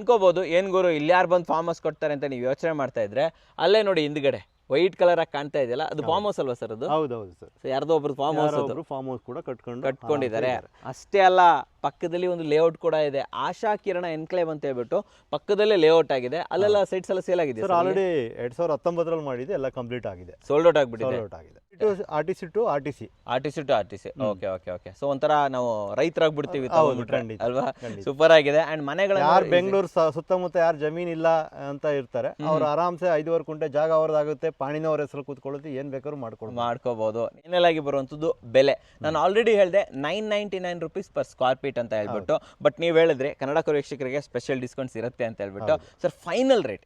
ಅನ್ಕೋಬಹುದು ಏನ್ ಗುರು ಇಲ್ಲಿ ಯಾರು ಬಂದು ಫಾರ್ಮ್ ಹೌಸ್ ಕೊಡ್ತಾರೆ ಅಂತ ನೀವು ಯೋಚನೆ ಮಾಡ್ತಾ ಇದ್ರೆ ಅಲ್ಲೇ ನೋಡಿ ಹಿಂದ್ಗಡೆ ವೈಟ್ ಕಲರ್ ಆಗಿ ಕಾಣ್ತಾ ಇದೆಯಲ್ಲ ಅದು ಫಾರ್ಮ್ ಹೌಸ್ ಅಲ್ವಾ ಸರ್ ಅದು? ಹೌದೌದು ಸರ್. ಯಾರ್ದೋ ಒಬ್ರು ಫಾರ್ಮ್ ಹೌಸ್ ಒಬ್ರು ಫಾರ್ಮ್ ಹೌಸ್ ಕೂಡ ಕಟ್ಕೊಂಡು ಕಟ್ಕೊಂಡಿದ್ದಾರೆ. ಅಷ್ಟೇ ಅಲ್ಲ ಪಕ್ಕದಲ್ಲಿ ಒಂದು ಲೇಔಟ್ ಕೂಡ ಇದೆ. ಆಶಾ ಕಿರಣ ಎನ್ಕ್ಲೇವ್ ಅಂತ ಹೇಳ್ಬಿಟ್ಟು ಪಕ್ಕದಲ್ಲೇ ಲೇಔಟ್ ಆಗಿದೆ. ಅಲ್ಲೆಲ್ಲ ಸೈಟ್ಸ್ ಎಲ್ಲ ಸೇಲ್ ಆಗಿದೆ ಸರ್ ಆಲ್ರೆಡಿ ಎರಡ್ ಸಾವಿರದ ಹತ್ತೊಂಬತ್ತರಲ್ಲಿ ಮಾಡಿದೆ ಎಲ್ಲ ಕಂಪ್ಲೀಟ್ ಆಗಿದೆ. ಸೋಲ್ಡ್ ಔಟ್ ಔಟ್ ಆಗಿದೆ. R T C to R T C R T C to R T C okay okay okay so ಒಂಥರ ನಾವು ರೈತರಾಗಿ ಬಿಡ್ತೀವಿ ಖಂಡಿತ, ಅಲ್ವಾ? ಸೂಪರ್ ಆಗಿದೆ. ಅಂಡ್ ಮನೆಗಳ ಯಾರು ಬೆಂಗಳೂರು ಸುತ್ತಮುತ್ತ ಯಾರು ಜಮೀನ್ ಇಲ್ಲ ಅಂತ ಇರ್ತಾರೆ ಅವ್ರು ಆರಾಮ್ಸೆ ಐದುವರೆ ಕುಂಟೆ ಜಾಗ ಅವ್ರದ್ದಾಗುತ್ತೆ ಪಾಣಿನವ್ರ ಹೆಸರು ಕೂತ್ಕೊಳ್ಳುತ್ತೆ ಏನ್ ಬೇಕಾದ್ರೂ ಮಾಡ್ಕೊಳ್ಬೋದು ಮಾಡ್ಕೋಬಹುದು ಏನೆಲ್ಲಾಗಿ ಬರುವಂಥದ್ದು? ಬೆಲೆ. ನಾನು ಆಲ್ರೆಡಿ ಹೇಳಿದೆ nine ninety nine rupees per square feet ಅಂತ ಹೇಳ್ಬಿಟ್ಟು ಬಟ್ ನೀವು ಹೇಳಿದ್ರೆ ಕನ್ನಡ ಕನ್ನಡ ವೀಕ್ಷಕರಿಗೆ ಸ್ಪೆಷಲ್ ಡಿಸ್ಕೌಂಟ್ಸ್ ಇರುತ್ತೆ ಅಂತ ಹೇಳ್ಬಿಟ್ಟು ಸರ್ ಫೈನಲ್ ರೇಟ್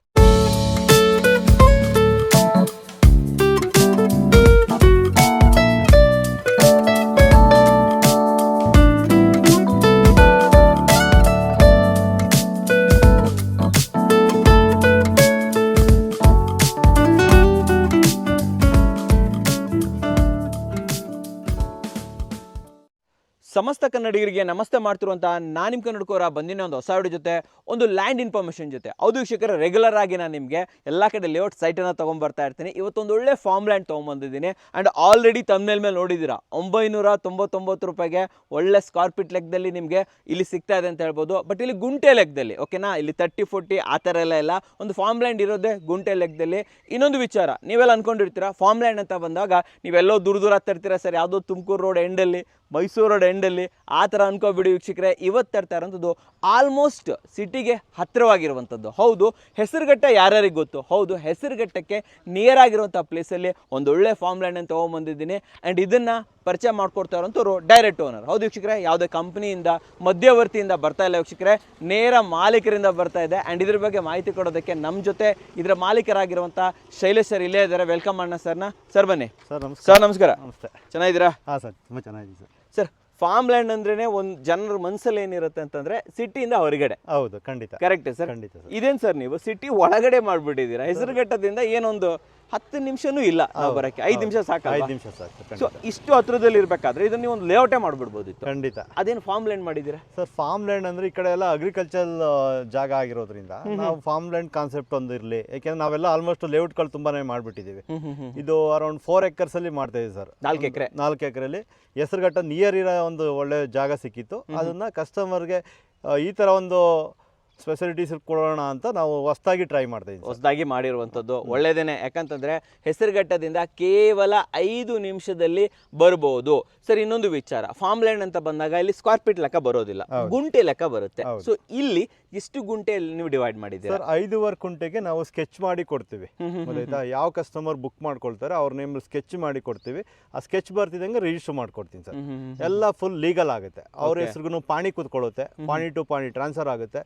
ಸಮಸ್ತ ಕನ್ನಡಿಗರಿಗೆ ನಮಸ್ತೆ ಮಾಡ್ತಿರುವಂತಹ ನಾನು ನಿಮ್ಮ ಕನ್ನಡಕೋರ ಬಂದಿನ ಒಂದು ಹೊಸ ವಿಡಿಯೋ ಜೊತೆ, ಒಂದು ಲ್ಯಾಂಡ್ ಇನ್ಫಾರ್ಮೇಷನ್ ಜೊತೆ. ಹೌದು ವೀಕ್ಷಕರ ರೆಗ್ಯುಲರ್ ಆಗಿ ನಾನು ನಿಮಗೆ ಎಲ್ಲ ಕಡೆ ಲೇಔಟ್ ಸೈಟನ್ನು ತೊಗೊಂಬರ್ತಾ ಇರ್ತೀನಿ. ಇವತ್ತೊಂದು ಒಳ್ಳೆ ಫಾರ್ಮ್ ಲ್ಯಾಂಡ್ ತೊಗೊಂಬಂದಿದ್ದೀನಿ. ಆ್ಯಂಡ್ ಆಲ್ರೆಡಿ ತಮ್ಮೇಲ್ ಮೇಲೆ ನೋಡಿದ್ದೀರಾ? ಒಂಬೈನೂರ ತೊಂಬತ್ತೊಂಬತ್ತು ರೂಪಾಯಿಗೆ ಒಳ್ಳೆ ಸ್ಕಾರ್ಪಿಟ್ ಲೆಕ್ಕದಲ್ಲಿ ನಿಮಗೆ ಇಲ್ಲಿ ಸಿಗ್ತಾ ಇದೆ ಅಂತ ಹೇಳ್ಬೋದು. ಬಟ್ ಇಲ್ಲಿ ಗುಂಟೆ ಲೆಕ್ಕದಲ್ಲಿ ಓಕೆನಾ ಇಲ್ಲಿ ತರ್ಟಿ ಫೋರ್ಟಿ ಆ ಥರ ಎಲ್ಲ ಇಲ್ಲ. ಒಂದು ಫಾರ್ಮ್ ಲ್ಯಾಂಡ್ ಇರೋದೇ ಗುಂಟೆ ಲೆಕ್ಕದಲ್ಲಿ. ಇನ್ನೊಂದು ವಿಚಾರ, ನೀವೆಲ್ಲ ಅನ್ಕೊಂಡಿರ್ತೀರಾ ಫಾರ್ಮ್ ಲ್ಯಾಂಡ್ ಅಂತ ಬಂದಾಗ ನೀವೆಲ್ಲೋ ದೂರ ದೂರ ತರ್ತೀರಾ ಸರ್? ಯಾವುದೋ ತುಮಕೂರು ರೋಡ್ ಎಂಡಲ್ಲಿ ಮೈಸೂರು ರೋಡ್ ಎಂಡಲ್ಲಿ ಆ ಥರ ಅನ್ಕೋಬಿಡಿ ವೀಕ್ಷಕರೆ ಇವತ್ತು ತರ್ತಾ ಇರೋಂಥದ್ದು ಆಲ್ಮೋಸ್ಟ್ ಸಿಟಿಗೆ ಹತ್ತಿರವಾಗಿರುವಂಥದ್ದು. ಹೌದು ಹೆಸರುಘಟ್ಟ ಯಾರ್ಯಾರಿಗೆ ಗೊತ್ತು? ಹೌದು ಹೆಸರುಘಟ್ಟಕ್ಕೆ ನಿಯರ್ ಆಗಿರುವಂಥ ಪ್ಲೇಸಲ್ಲಿ ಒಂದು ಒಳ್ಳೆ ಫಾರ್ಮ್ ಲ್ಯಾಂಡ್ ಅಂತ ತೊಗೊಂಬಂದಿದ್ದೀನಿ. ಆ್ಯಂಡ್ ಇದನ್ನು ಪರಿಚಯ ಮಾಡ್ಕೊಡ್ತಾ ಇರೋಂಥವ್ರು ಡೈರೆಕ್ಟ್ ಓನರ್ ಹೌದು ವೀಕ್ಷಕರೇ ಯಾವುದೇ ಕಂಪ್ನಿಯಿಂದ ಮಧ್ಯವರ್ತಿಯಿಂದ ಬರ್ತಾ ಇಲ್ಲ ವೀಕ್ಷಕರೇ ನೇರ ಮಾಲೀಕರಿಂದ ಬರ್ತಾ ಇದೆ. ಆ್ಯಂಡ್ ಇದ್ರ ಬಗ್ಗೆ ಮಾಹಿತಿ ಕೊಡೋದಕ್ಕೆ ನಮ್ಮ ಜೊತೆ ಇದರ ಮಾಲೀಕರಾಗಿರುವಂಥ ಶೈಲೇಶ್ ಸರ್ ಇಲ್ಲೇ ಇದ್ದಾರೆ. ವೆಲ್ಕಮ್ ಅಣ್ಣ ಸರ್ನ. ಸರ್ ಬನ್ನಿ. ಸರ್ ನಮಸ್ಕಾರ. ಸರ್ ನಮಸ್ಕಾರ. ನಮಸ್ತೆ. ಚೆನ್ನಾಗಿದ್ದೀರಾ? ಹಾಂ ಸರ್ ತುಂಬ ಚೆನ್ನಾಗಿದೆ ಸರ್. ಸರ್ ಫಾರ್ಮ್ ಲ್ಯಾಂಡ್ ಅಂದ್ರೇನೆ ಒಂದು ಜನರ ಮನಸ್ಸಲ್ಲಿ ಏನಿರುತ್ತೆ ಅಂತಂದ್ರೆ ಸಿಟಿಯಿಂದ ಹೊರಗಡೆ. ಹೌದು ಖಂಡಿತ. Correct sir? ಖಂಡಿತ ಇದೇನು ಇದೇನ್ ಸರ್ ನೀವು? ಸಿಟಿ ಒಳಗಡೆ ಮಾಡ್ಬಿಟ್ಟಿದ್ದೀರಾ? ಹೆಸರುಘಟ್ಟದಿಂದ ಏನೊಂದು ಹತ್ತು ನಿಮಿಷನೂ ಇಲ್ಲ ನಾವು ಬರಕ್ಕೆ. ಐದು ನಿಮಿಷ ಸಾಕು ಐದು ನಿಮಿಷ ಸಾಕು ಸೊ ಇಷ್ಟು ಹತ್ರದಲ್ಲಿ ಇರಬೇಕಾದ್ರೆ ಇದನ್ನ ನೀವು ಒಂದು ಲೇಔಟೇ ಮಾಡಿಬಿಡ್ಬೋದಿತ್ತು ಖಂಡಿತ. ಅದೇನು ಫಾರ್ಮ್ ಲ್ಯಾಂಡ್ ಮಾಡಿದ್ದೀರಾ? ಸರ್ ಫಾರ್ಮ್ ಲ್ಯಾಂಡ್ ಅಂದ್ರೆ ಈ ಕಡೆ ಎಲ್ಲ ಅಗ್ರಿಕಲ್ಚರ್ ಜಾಗ ಆಗಿರೋದ್ರಿಂದ ನಾವು ಫಾರ್ಮ್ ಲ್ಯಾಂಡ್ ಕಾನ್ಸೆಪ್ಟ್ ಒಂದು ಇರಲಿ. ಯಾಕೆಂದ್ರೆ ನಾವೆಲ್ಲ ಆಲ್ಮೋಸ್ಟ್ ಲೇಔಟ್ಗಳು ತುಂಬಾನೇ ಮಾಡ್ಬಿಟ್ಟಿದ್ದೀವಿ. ಇದು ಅರೌಂಡ್ ಫೋರ್ ಎಕರ್ಸ್ ಅಲ್ಲಿ ಮಾಡ್ತಾ ಇದೀವಿ ಸರ್. ನಾಲ್ಕು ಎಕರೆ. ನಾಲ್ಕು ಎಕರೆಲಿ ಹೆಸರುಘಟ್ಟ ನಿಯರ್ ಇರೋ ಒಂದು ಒಳ್ಳೆ ಜಾಗ ಸಿಕ್ಕಿತ್ತು. ಅದನ್ನ ಕಸ್ಟಮರ್ಗೆ ಈ ತರ ಒಂದು ಸ್ಪೆಷಾಲಿಟೀಸ್ ಕೊಡೋಣ ಅಂತ ನಾವು ಹೊಸದಾಗಿ ಟ್ರೈ ಮಾಡ್ತೀವಿ ಇದ್ದೀವಿ ಹೊಸದಾಗಿ ಮಾಡಿರುವಂಥದ್ದು ಒಳ್ಳೇದೇನೆ. ಯಾಕಂತಂದ್ರೆ ಹೆಸರುಘಟ್ಟದಿಂದ ಕೇವಲ ಐದು ನಿಮಿಷದಲ್ಲಿ ಬರ್ಬೋದು. ಸರ್ ಇನ್ನೊಂದು ವಿಚಾರ. ಫಾರ್ಮ್ ಲ್ಯಾಂಡ್ ಅಂತ ಬಂದಾಗ ಇಲ್ಲಿ ಸ್ಕ್ವೇರ್ ಫೀಟ್ ಲೆಕ್ಕ ಬರೋದಿಲ್ಲ. ಗುಂಟೆ ಲೆಕ್ಕ ಬರುತ್ತೆ. ಸೊ ಇಲ್ಲಿ ಎಷ್ಟು ಗುಂಟೆ ನೀವು ಡಿವೈಡ್ ಮಾಡಿದ್ದೀರಾ? ಸರ್ ಐದೂವರೆ ಗುಂಟೆಗೆ ನಾವು ಸ್ಕೆಚ್ ಮಾಡಿ ಕೊಡ್ತೀವಿ. ಗೊತ್ತಾಯ್ತಾ ಯಾವ ಕಸ್ಟಮರ್ ಬುಕ್ ಮಾಡ್ಕೊಳ್ತಾರೆ ಅವ್ರ ನೇಮ್ ಸ್ಕೆಚ್ ಮಾಡಿ ಕೊಡ್ತೀವಿ. ಆ ಸ್ಕೆಚ್ ಬರ್ತಿದ್ದಂಗೆ ರಿಜಿಸ್ಟರ್ ಮಾಡ್ಕೊಡ್ತೀನಿ ಸರ್. ಎಲ್ಲ ಫುಲ್ ಲೀಗಲ್ ಆಗುತ್ತೆ. ಅವ್ರ ಹೆಸರಿಗೂ ಪಾಣಿ ಕೂತ್ಕೊಳ್ಳುತ್ತೆ. ಪಾಣಿ ಟು ಪಾಣಿ ಟ್ರಾನ್ಸ್ಫರ್ ಆಗುತ್ತೆ.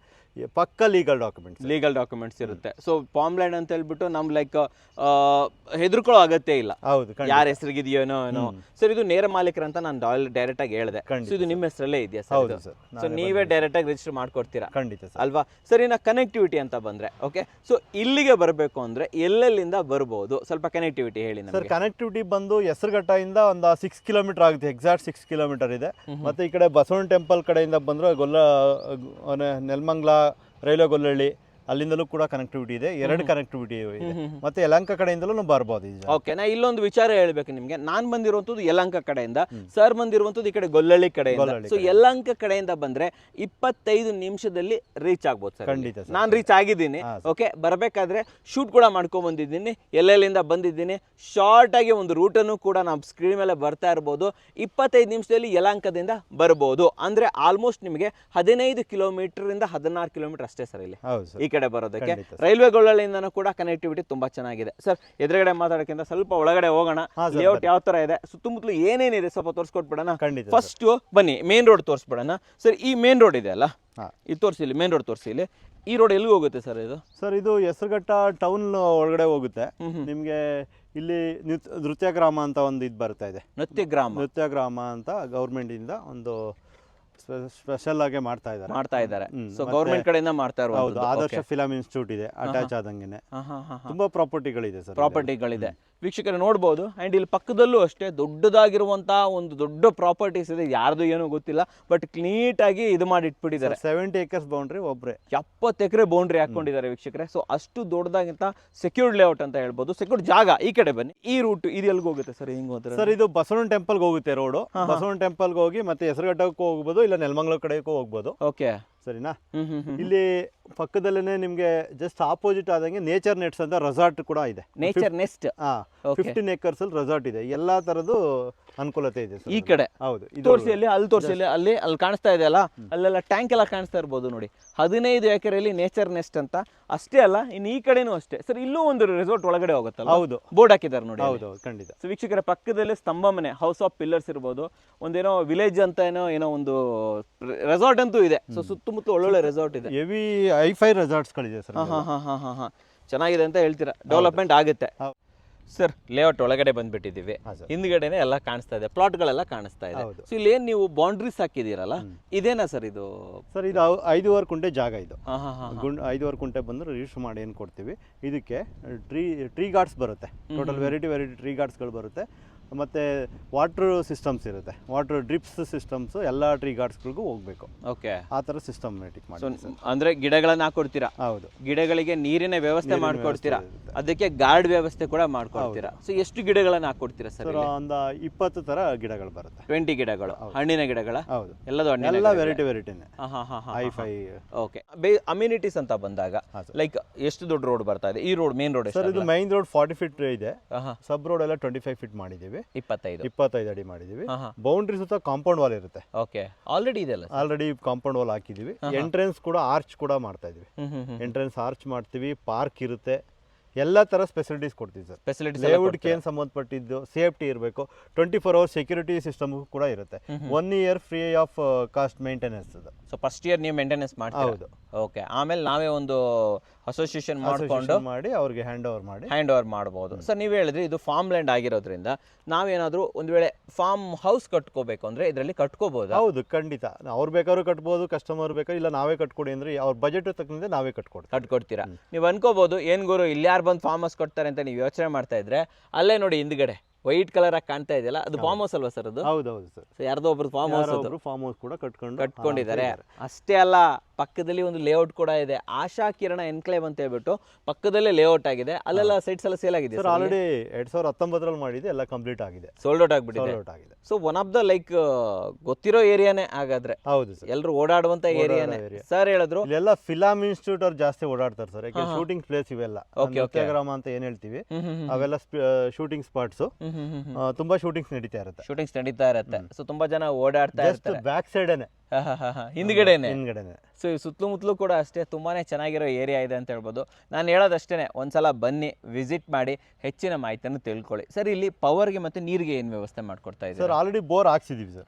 ಪಕ್ಕ ಲೀಗಲ್ ಡಾಕ್ಯುಮೆಂಟ್ಸ್ ಲೀಗಲ್ ಡಾಕ್ಯುಮೆಂಟ್ಸ್ ಇರುತ್ತೆ. ಸೊ ಫಾರ್ಮ್ ಲ್ಯಾಂಡ್ ಅಂತ ಹೇಳ್ಬಿಟ್ಟು ನಮ್ ಲೈಕ್ ಹೆದರ್ಕೊಳ್ಳೋ ಅಗತ್ಯ ಇಲ್ಲ. ಹೌದು. ಯಾರ ಹೆಸರಿಗಿದೆಯೋ ಏನೋ ಏನೋ. ಸರ್ ಇದು ನೇರ ಮಾಲೀಕರು ಅಂತ ನಾನು ಡೈರೆಕ್ಟ್ ಆಗಿ ಹೇಳಿದೆ. ಸೊ ಇದು ನಿಮ್ಮ ಹೆಸರಲ್ಲೇ ಇದೆಯಾ ಸರ್ ಸೊ ನೀವೇ ಡೈರೆಕ್ಟ್ ಆಗಿ ರಿಜಿಸ್ಟರ್ ಮಾಡ್ಕೊಡ್ತೀರಾ? ಖಂಡಿತ ಸರ್. ಅಲ್ವಾ? ಸರ್ ಇನ್ನ ಕನೆಕ್ಟಿವಿಟಿ ಅಂತ ಬಂದ್ರೆ ಓಕೆ ಸೊ ಇಲ್ಲಿಗೆ ಬರಬೇಕು ಅಂದ್ರೆ ಎಲ್ಲೆಲ್ಲಿಂದ ಬರಬಹುದು ಸ್ವಲ್ಪ ಕನೆಕ್ಟಿವಿಟಿ ಹೇಳಿ ಸರ್ ಕನೆಕ್ಟಿವಿಟಿ ಬಂದು ಹೆಸರುಘಟ್ಟದಿಂದ ಒಂದು ಸಿಕ್ಸ್ ಕಿಲೋಮೀಟರ್ ಆಗುತ್ತೆ. ಎಕ್ಸಾಕ್ಟ್ ಸಿಕ್ಸ್ ಕಿಲೋಮೀಟರ್ ಇದೆ. ಮತ್ತೆ ಈ ಕಡೆ ಬಸವಣ್ಣ ಟೆಂಪಲ್ ಕಡೆಯಿಂದ ಬಂದ್ರೆ ಗೊಲ್ಲ ನೆಲಮಂಗ್ಲ ರೈಲ್ವೆ ಗೊಲ್ಲಹಳ್ಳಿ ಅಲ್ಲಿಂದಲೂ ಕೂಡ ಕನೆಕ್ಟಿವಿಟಿ ಇದೆ. ಎರಡು ಕನೆಕ್ಟಿವಿಟಿ ಇದೆ. ಮತ್ತೆ ಯಲಂಕ ಕಡೆಯಿಂದಲೂ ಬರ್ಬೋದು ಜಾಗ. ಓಕೆ ನಾ ಇಲ್ಲೊಂದು ವಿಚಾರ ಹೇಳ್ಬೇಕು ನಿಮ್ಗೆ. ನಾನ್ ಬಂದಿರುವಂತದ್ದು ಯಲಂಕ ಕಡೆಯಿಂದ ಸರ್ ಬಂದಿರುವಂತದ್ದು ಈ ಕಡೆ ಗೊಲ್ಲಳ್ಳಿ ಕಡೆಯಿಂದ. ಸೊ ಯಲಂಕ ಕಡೆಯಿಂದ ಬಂದ್ರೆ ಇಪ್ಪತ್ತೈದು ನಿಮಿಷದಲ್ಲಿ ರೀಚ್ ಆಗ್ಬೋದು ಸರ್ ಖಂಡಿತ ಸರ್. ನಾನು ರೀಚ್ ಆಗಿದ್ದೀನಿ. ಓಕೆ ಬರಬೇಕಾದ್ರೆ ಶೂಟ್ ಕೂಡ ಮಾಡ್ಕೊಂಡ್ ಬಂದಿದ್ದೀನಿ. ಎಲ್ಲೆಲ್ಲಿಂದ ಬಂದಿದ್ದೀನಿ? ಶಾರ್ಟ್ ಆಗಿ ಒಂದು ರೂಟನ್ನು ಕೂಡ ನಾವು ಸ್ಕ್ರೀನ್ ಮೇಲೆ ಬರ್ತಾ ಇರ್ಬೋದು. ಇಪ್ಪತ್ತೈದು ನಿಮಿಷದಲ್ಲಿ ಯಲಂಕದಿಂದ ಬರ್ಬೋದು. ಅಂದ್ರೆ ಆಲ್ಮೋಸ್ಟ್ ನಿಮಗೆ ಹದಿನೈದು ಕಿಲೋಮೀಟರ್ ಇಂದ ಹದಿನಾರು ಕಿಲೋಮೀಟರ್ ಅಷ್ಟೇ ಸರ್ ಇಲ್ಲಿ. ಹೌದು ಸರ್. ಈ ಕಡೆ ಬರೋದಕ್ಕೆ ರೈಲ್ವೆಗಳಲ್ಲಿಂದನೂ ಕೂಡ ಕನೆಕ್ಟಿವಿಟಿ ತುಂಬಾ ಚೆನ್ನಾಗಿದೆ. ಸರ್ ಎದುರುಗಡೆ ಮಾತಾಡೋಕ್ಕಿಂತ ಸ್ವಲ್ಪ ಒಳಗಡೆ ಹೋಗೋಣ. ಲೇಔಟ್ ಯಾವ ತರ ಇದೆ? ಸುತ್ತಮುತ್ತಲು ಏನೇನಿದೆ ಸ್ವಲ್ಪ ತೋರಿಸ್ಕೊಟ್ಬಿಡೋಣ. ಖಂಡಿತ. ಫಸ್ಟ್ ಬನ್ನಿ ಮೇನ್ ರೋಡ್ ತೋರಿಸ್ಬಿಡೋಣ. ಸರ್ ಈ ಮೇನ್ ರೋಡ್ ಇದೆ ಅಲ್ಲ. ಇದು ತೋರಿಸಿ ಇಲ್ಲಿ ಮೇನ್ ರೋಡ್ ತೋರಿಸಿ ಇಲ್ಲಿ. ಈ ರೋಡ್ ಎಲ್ಲಿ ಹೋಗುತ್ತೆ ಸರ್ ಇದು? ಸರ್ ಇದು ಹೆಸರುಘಟ್ಟ ಟೌನ್ ಒಳಗಡೆ ಹೋಗುತ್ತೆ. ನಿಮಗೆ ಇಲ್ಲಿ ನೃತ್- ನೃತ್ಯ ಗ್ರಾಮ ಅಂತ ಒಂದು ಇದು ಬರ್ತಾ ಇದೆ. ನೃತ್ಯ ಗ್ರಾಮ. ನೃತ್ಯ ಗ್ರಾಮ ಅಂತ ಗೌರ್ಮೆಂಟ್ ಇಂದ ಒಂದು ಸ್ಪೆಷಲ್ ಆಗಿ ಮಾಡ್ತಾ ಇದ್ದಾರೆ. ಮಾಡ್ತಾ ಇದ್ದಾರೆ. ಸೊ ಗೌರ್ಮೆಂಟ್ ಕಡೆಯಿಂದ ಮಾಡ್ತಾ ಹೌದು ಇರುವಂತದ್ದು ಆದರ್ಶ ಫಿಲಂ ಇನ್ಸ್ಟಿಟ್ಯೂಟ್ ಇದೆ ಅಟ್ಯಾಚ್ ಆದಂಗೆನೆ. ತುಂಬಾ ಪ್ರಾಪರ್ಟಿಗಳಿದೆ ಸರ್ ಪ್ರಾಪರ್ಟಿಗಳಿದೆ ವೀಕ್ಷಕರು ನೋಡ್ಬೋದು. ಆ್ಯಂಡ್ ಇಲ್ಲಿ ಪಕ್ಕದಲ್ಲೂ ಅಷ್ಟೇ ದೊಡ್ಡದಾಗಿರುವಂಥ ಒಂದು ದೊಡ್ಡ ಪ್ರಾಪರ್ಟೀಸ್ ಇದೆ. ಯಾರ್ದು ಏನೂ ಗೊತ್ತಿಲ್ಲ. ಬಟ್ ನೀಟಾಗಿ ಇದು ಮಾಡಿ ಇಟ್ಬಿಟ್ಟಿದ್ದಾರೆ ಸೆವೆಂಟಿ ಏಕರ್ಸ್ ಬೌಂಡ್ರಿ ಒಬ್ರೆ. ಎಪ್ಪತ್ತು ಎಕರೆ ಬೌಂಡ್ರಿ ಹಾಕೊಂಡಿದ್ದಾರೆ ವೀಕ್ಷಕರೇ. ಸೊ ಅಷ್ಟು ದೊಡ್ಡದಾಗಿಂತ ಸೆಕ್ಯೂರ್ಡ್ ಲೇಔಟ್ ಅಂತ ಹೇಳ್ಬೋದು. ಸೆಕ್ಯೂರ್ಡ್ ಜಾಗ ಈ ಕಡೆ ಬನ್ನಿ. ಈ ರೂಟ್ ಇದು ಎಲ್ಲಿಗೆ ಹೋಗುತ್ತೆ ಸರ್? ಹಿಂಗೆ ಹೋದ್ರೆ ಸರ್ ಇದು ಬಸವಣ್ಣ ಟೆಂಪಲ್ಗೆ ಹೋಗುತ್ತೆ ರೋಡು ಬಸವಣ್ಣ ಟೆಂಪಲ್ಗೆ ಹೋಗಿ ಮತ್ತೆ ಹೆಸರುಘಟ್ಟಕ್ಕೂ ಹೋಗ್ಬೋದು ಇಲ್ಲ ನೆಲಮಂಗಲ ಕಡೆಗೂ ಹೋಗ್ಬೋದು. ಓಕೆ ಸರಿನಾ? ಇಲ್ಲಿ ಪಕ್ಕದಲ್ಲೇ ನಿಮ್ಗೆ ಜಸ್ಟ್ ಆಪೋಸಿಟ್ ಆದಂಗೆ ನೇಚರ್ ನೆಟ್ಸ್ ಅಂತ ರೆಸಾರ್ಟ್ ಕೂಡ ಇದೆ. Nature nest. ಫಿಫ್ಟೀನ್ ಏಕರ್ಸ್ ಅಲ್ಲಿ ರೆಸಾರ್ಟ್ ಇದೆ. ಎಲ್ಲಾ ತರದ್ದು ಅನುಕೂಲತೆ ಇದೆ ಈ ಕಡೆ. ಹೌದು ತೋರಿಸಿ ಅಲ್ಲಿ ಅಲ್ಲಿ ತೋರಿಸಿ ಅಲ್ಲಿ ಅಲ್ಲಿ ಕಾಣಿಸ್ತಾ ಇದೆ ಅಲ್ಲ? ಅಲ್ಲೆಲ್ಲ ಟ್ಯಾಂಕ್ ಎಲ್ಲ ಕಾಣಿಸ್ತಾ ಇರ್ಬೋದು ನೋಡಿ. ಹದಿನೈದು ಎಕರೆಯಲ್ಲಿ ನೇಚರ್ ನೆಸ್ಟ್ ಅಂತ. ಅಷ್ಟೇ ಅಲ್ಲ ಇನ್ನು ಈ ಕಡೆನೂ ಅಷ್ಟೇ. ಸರ್ ಇಲ್ಲೂ ಒಂದು ರೆಸಾರ್ಟ್ ಒಳಗಡೆ ಹೋಗುತ್ತಲ್ಲ? ಹೌದು. ಬೋರ್ಡ್ ಹಾಕಿದ್ದಾರೆ ನೋಡಿ ಹೌದು ಖಂಡಿತ. ಸೊ ವೀಕ್ಷಕರ ಪಕ್ಕದಲ್ಲಿ ಸ್ತಂಭ ಮನೆ ಹೌಸ್ ಆಫ್ ಪಿಲ್ಲರ್ಸ್ ಇರ್ಬೋದು. ಒಂದೇನೋ ವಿಲೇಜ್ ಅಂತ ಏನೋ ಏನೋ ಒಂದು ರೆಸಾರ್ಟ್ ಅಂತೂ ಇದೆ. ಸೊ ಸುತ್ತಮುತ್ತ ಒಳ್ಳೊಳ್ಳೆ ರೆಸಾರ್ಟ್ ಇದೆ. ಹೆವಿ ಐಫೈ ರೆಸಾರ್ಟ್ಸ್ಗಳಿದೆ ಸರ್ ಹಾಂ ಹಾಂ ಹಾ ಹಾ ಹಾ ಹಾ. ಚೆನ್ನಾಗಿದೆ ಅಂತ ಹೇಳ್ತೀರಾ? ಡೆವಲಪ್ಮೆಂಟ್ ಆಗುತ್ತೆ. ಸರ್ ಲೇಔಟ್ ಒಳಗಡೆ ಬಂದ್ಬಿಟ್ಟಿದ್ದೀವಿ. ಹಿಂದ್ಗಡೆನೆ ಎಲ್ಲ ಕಾಣಿಸ್ತಾ ಇದೆ ಪ್ಲಾಟ್ಗಳೆಲ್ಲ ಕಾಣಿಸ್ತಾ ಇದೆ. ಸೊ ಇಲ್ಲಿ ಏನ್ ನೀವು ಬೌಂಡ್ರೀಸ್ ಹಾಕಿದ್ದೀರಲ್ಲ ಇದೇನಾ ಸರ್ ಇದು? ಸರ್ ಇದು ಐದೂವರೆ ಕುಂಟೆ ಜಾಗ ಇದು. ಗುಂಡ್ ಐದೂವರೆ ಕುಂಟೆ ಬಂದ್ರೆ ರಿಜಿಸ್ಟರ್ ಮಾಡಿ ಏನು ಕೊಡ್ತೀವಿ? ಇದಕ್ಕೆ ಟ್ರೀ ಟ್ರೀ ಗಾರ್ಡ್ಸ್ ಬರುತ್ತೆ. ಟೋಟಲ್ ವೆರೈಟಿ ವೆರೈಟಿ ಟ್ರೀ ಗಾರ್ಡ್ಸ್ಗಳು ಬರುತ್ತೆ. ಮತ್ತು ವಾಟ್ರ್ ಸಿಸ್ಟಮ್ಸ್ ಇರುತ್ತೆ. ವಾಟ್ರ್ ಡ್ರಿಪ್ಸ್ ಸಿಸ್ಟಮ್ಸ್ ಎಲ್ಲ ಟ್ರೀ ಗಾರ್ಡ್ಸ್ಗಳಿಗೂ ಹೋಗಬೇಕು. ಓಕೆ ಆ ಥರ ಸಿಸ್ಟಮ್ಯಾಟಿಕ್ ಮಾಡಿ ಅಂದ್ರೆ ಗಿಡಗಳನ್ನ ಹಾಕೊಡ್ತೀರಾ ಹೌದು. ಗಿಡಗಳಿಗೆ ನೀರಿನ ವ್ಯವಸ್ಥೆ ಮಾಡ್ಕೊಡ್ತೀರಾ? ಅದಕ್ಕೆ ಗಾರ್ಡ್ ವ್ಯವಸ್ಥೆ ಕೂಡ ಮಾಡ್ಕೊಡ್ತೀರಾ? ಸೊ ಎಷ್ಟು ಗಿಡಗಳನ್ನ ಹಾಕೊಡ್ತೀರಾ ಸರ್ ಒಂದು ಇಪ್ಪತ್ತು ಥರ ಗಿಡಗಳು ಬರುತ್ತೆ. ಟ್ವೆಂಟಿ ಗಿಡಗಳು? ಹಣ್ಣಿನ ಗಿಡಗಳ? ಹೌದು. ಎಲ್ಲದು ಹಣ್ಣಿನ ಎಲ್ಲ ವೆರೈಟಿ ವೆರೈಟಿನೇ ಹಾ ಹಾ ಹಾ ಐ ಫೈ ಓಕೆ ಬೇ ಅಮ್ಯುನಿಟೀಸ್ ಅಂತ ಬಂದಾಗ ಲೈಕ್ ಎಷ್ಟು ದೊಡ್ಡ ರೋಡ್ ಬರ್ತಾ ಇದೆ? ಈ ರೋಡ್ ಮೇನ್ ರೋಡ್ ಸರ್ ಇದು ಮೈನ್ ರೋಡ್ ಫಾರ್ಟಿ ಫೀಟ್ ಇದೆ. ಸಬ್ ರೋಡ್ ಎಲ್ಲ ಟ್ವೆಂಟಿ ಫೈವ್ ಫೀಟ್ ಮಾಡಿದ್ದೀವಿ. ಇಪ್ಪತ್ತೈದು. ಇಪ್ಪತ್ತೈದು ಅಡಿ ಮಾಡಿದೀವಿ ಬೌಂಡ್ರಿ ಸುತ್ತ ಕಾಂಪೌಂಡ್ ವಾಲ್ ಇರುತ್ತೆ. ಓಕೆ ಆಲ್ರೆಡಿ ಇದೆ ಆಲ್ರೆಡಿ ಕಾಂಪೌಂಡ್ ವಾಲ್ ಹಾಕಿದೀವಿ ಎಂಟ್ರೆನ್ಸ್ ಕೂಡ ಆರ್ಚ್ ಕೂಡ ಮಾಡ್ತಾ ಇದೀವಿ ಎಂಟ್ರೆನ್ಸ್ ಆರ್ಚ್ ಮಾಡ್ತೀವಿ ಪಾರ್ಕ್ ಇರುತ್ತೆ. ಎಲ್ಲ ತರ ಫೆಸಿಲಿಟೀಸ್ ಕೊಡ್ತೀವಿ ಸರ್ ಫೆಸಿಲಿಟೀಸ್ ಲೇಔಟ್ ಏನು ಸಂಬಂಧಪಟ್ಟಿದ್ದು ಸೇಫ್ಟಿ ಇರಬೇಕು. Twenty four hours security system ಕೂಡ ಇರುತ್ತೆ. One year free of cost maintenance ಅದು. ಸೊ ಫಸ್ಟ್ ಇಯರ್ ನೀವು ಮೇಂಟೆನೆನ್ಸ್ ಮಾಡ್ತೀರಾ? ಹೌದು. ಓಕೆ ಆಮೇಲೆ ನಾವೇ ಒಂದು ಅಸೋಸಿಯೇಷನ್ ಮಾಡ್ಕೊಂಡು ಮಾಡಿ ಅವ್ರಿಗೆ ಹ್ಯಾಂಡ್ ಓವರ್ ಮಾಡಿ. ಹ್ಯಾಂಡ್ ಓವರ್ ಮಾಡ್ಬೋದು ಸರ್ ನೀವು ಹೇಳಿದ್ರಿ ಇದು ಫಾರ್ಮ್ ಲ್ಯಾಂಡ್ ಆಗಿರೋದ್ರಿಂದ ನಾವೇನಾದರೂ ಒಂದು ವೇಳೆ ಫಾರ್ಮ್ ಹೌಸ್ ಕಟ್ಕೋಬೇಕು ಅಂದರೆ ಇದರಲ್ಲಿ ಕಟ್ಕೋಬೋದು? ಹೌದು ಖಂಡಿತ. ಅವ್ರು ಬೇಕಾದ್ರೂ ಕಟ್ಬೋದು ಕಸ್ಟಮರ್ ಬೇಕಾದ್ರೆ ಇಲ್ಲ ನಾವೇ ಕಟ್ಕೊಡಿ ಅಂದರೆ ಅವ್ರ ಬಜೆಟ್ ತಕ್ಕಂತೆ ನಾವೇ ಕಟ್ಕೊಡಿ ಕಟ್ಕೊಡ್ತೀರಾ? ನೀವು ಅನ್ಕೋಬೋದು ಏನು ಗುರು ಇಲ್ಲಿ ಯಾರು ಬಂದು ಫಾರ್ಮ್ ಹೌಸ್ ಕೊಡ್ತಾರೆ ಅಂತ ನೀವು ಯೋಚನೆ ಮಾಡ್ತಾ ಇದ್ರೆ ಅಲ್ಲೇ ನೋಡಿ ಹಿಂದ್ಗಡೆ ವೈಟ್ ಕಲರ್ ಆಗಿ ಕಾಣ್ತಾ ಇದೆಯಲ್ಲ ಅದು ಫಾರ್ಮ್ ಹೌಸ್ ಅಲ್ವಾ ಸರ್ ಅದು? ಹೌದು ಹೌದು ಸರ್. ಯಾರ್ದೋ ಒಬ್ರು ಫಾರ್ಮ್ ಹೌಸ್ ಫಾರ್ಮ್ ಹೌಸ್ ಕೂಡ ಕಟ್ಕೊಂಡು ಕಟ್ಕೊಂಡಿದ್ದಾರೆ. ಅಷ್ಟೇ ಅಲ್ಲ ಪಕ್ಕದಲ್ಲಿ ಒಂದು ಲೇಔಟ್ ಕೂಡ ಇದೆ. ಆಶಾ ಕಿರಣ ಎನ್ಕ್ಲೇವ್ ಅಂತ ಹೇಳ್ಬಿಟ್ಟು ಪಕ್ಕದಲ್ಲೇ ಲೇಔಟ್ ಆಗಿದೆ. ಅಲ್ಲೆಲ್ಲ ಸೈಟ್ಸ್ ಎಲ್ಲ ಸೇಲ್ ಆಗಿದೆ ಸರ್ ಆಲ್ರೆಡಿ ಎರಡ್ ಸಾವಿರದ ಹತ್ತೊಂಬತ್ತರಲ್ಲಿ ಮಾಡಿದೆ ಎಲ್ಲ ಕಂಪ್ಲೀಟ್ ಆಗಿದೆ. ಸೋಲ್ಡ್ ಔಟ್ ಆಗ್ಬಿಟ್ಟಿದೆ. ಸೋಲ್ಡ್ ಔಟ್ ಆಗಿದೆ. So one of the like ಗೊತ್ತಿರೋ ಏರಿಯಾನೇ ಹಾಗಾದ್ರೆ. ಹೌದು ಸರ್. ಎಲ್ಲರೂ ಓಡಾಡುವಂತ ಏರಿಯಾನೇ. ಸರ್ ಹೇಳಿದ್ರು ಇಲ್ಲೆಲ್ಲ ಫಿಲಂ ಇನ್ಸ್ಟಿಟ್ಯೂಟ್ ಅವ್ರು ಜಾಸ್ತಿ ಓಡಾಡ್ತಾರೆ ಸರ್. ಯಾಕೆ ಶೂಟಿಂಗ್ ಪ್ಲೇಸ್ ಇವೆಲ್ಲ. ನೃತ್ಯಗ್ರಾಮ ಅಂತ ಏನ್ ಹೇಳ್ತೀವಿ? ಅವೆಲ್ಲ ಶೂಟಿಂಗ್ ಸ್ಪಾಟ್ಸ್ ತುಂಬಾ ಶೂಟಿಂಗ್ಸ್ ನಡೀತಾ ಇರುತ್ತೆ. ಶೂಟಿಂಗ್ಸ್ ನಡೀತಾ ಇರುತ್ತೆ. ಸೊ ತುಂಬಾ ಜನ ಓಡಾಡ್ತಾ ಇರ್ತಾರೆ. ಬ್ಯಾಕ್ ಸೈಡ್ ಹಾ. ಹಿಂದ್ಗಡೆನೆ. ಹಿಂದ್ಗಡೆನೆ. ಸೊ ಈ ಸುತ್ತಮುತ್ತಲೂ ಕೂಡ ಅಷ್ಟೇ ತುಂಬಾನೇ ಚೆನ್ನಾಗಿರೋ ಏರಿಯಾ ಇದೆ ಅಂತ ಹೇಳ್ಬೋದು. ನಾನು ಹೇಳೋದಷ್ಟೇ ಒಂದ್ಸಲ ಬನ್ನಿ ವಿಸಿಟ್ ಮಾಡಿ ಹೆಚ್ಚಿನ ಮಾಹಿತಿಯನ್ನು ತಿಳ್ಕೊಳ್ಳಿ. ಸರ್ ಇಲ್ಲಿ ಪವರ್ಗೆ ಮತ್ತೆ ನೀರಿಗೆ ಏನು ವ್ಯವಸ್ಥೆ ಮಾಡ್ಕೊಡ್ತಾ ಇದೆ ಸರ್ ಆಲ್ರೆಡಿ ಬೋರ್ ಹಾಕ್ಸಿದ್ದೀವಿ ಸರ್.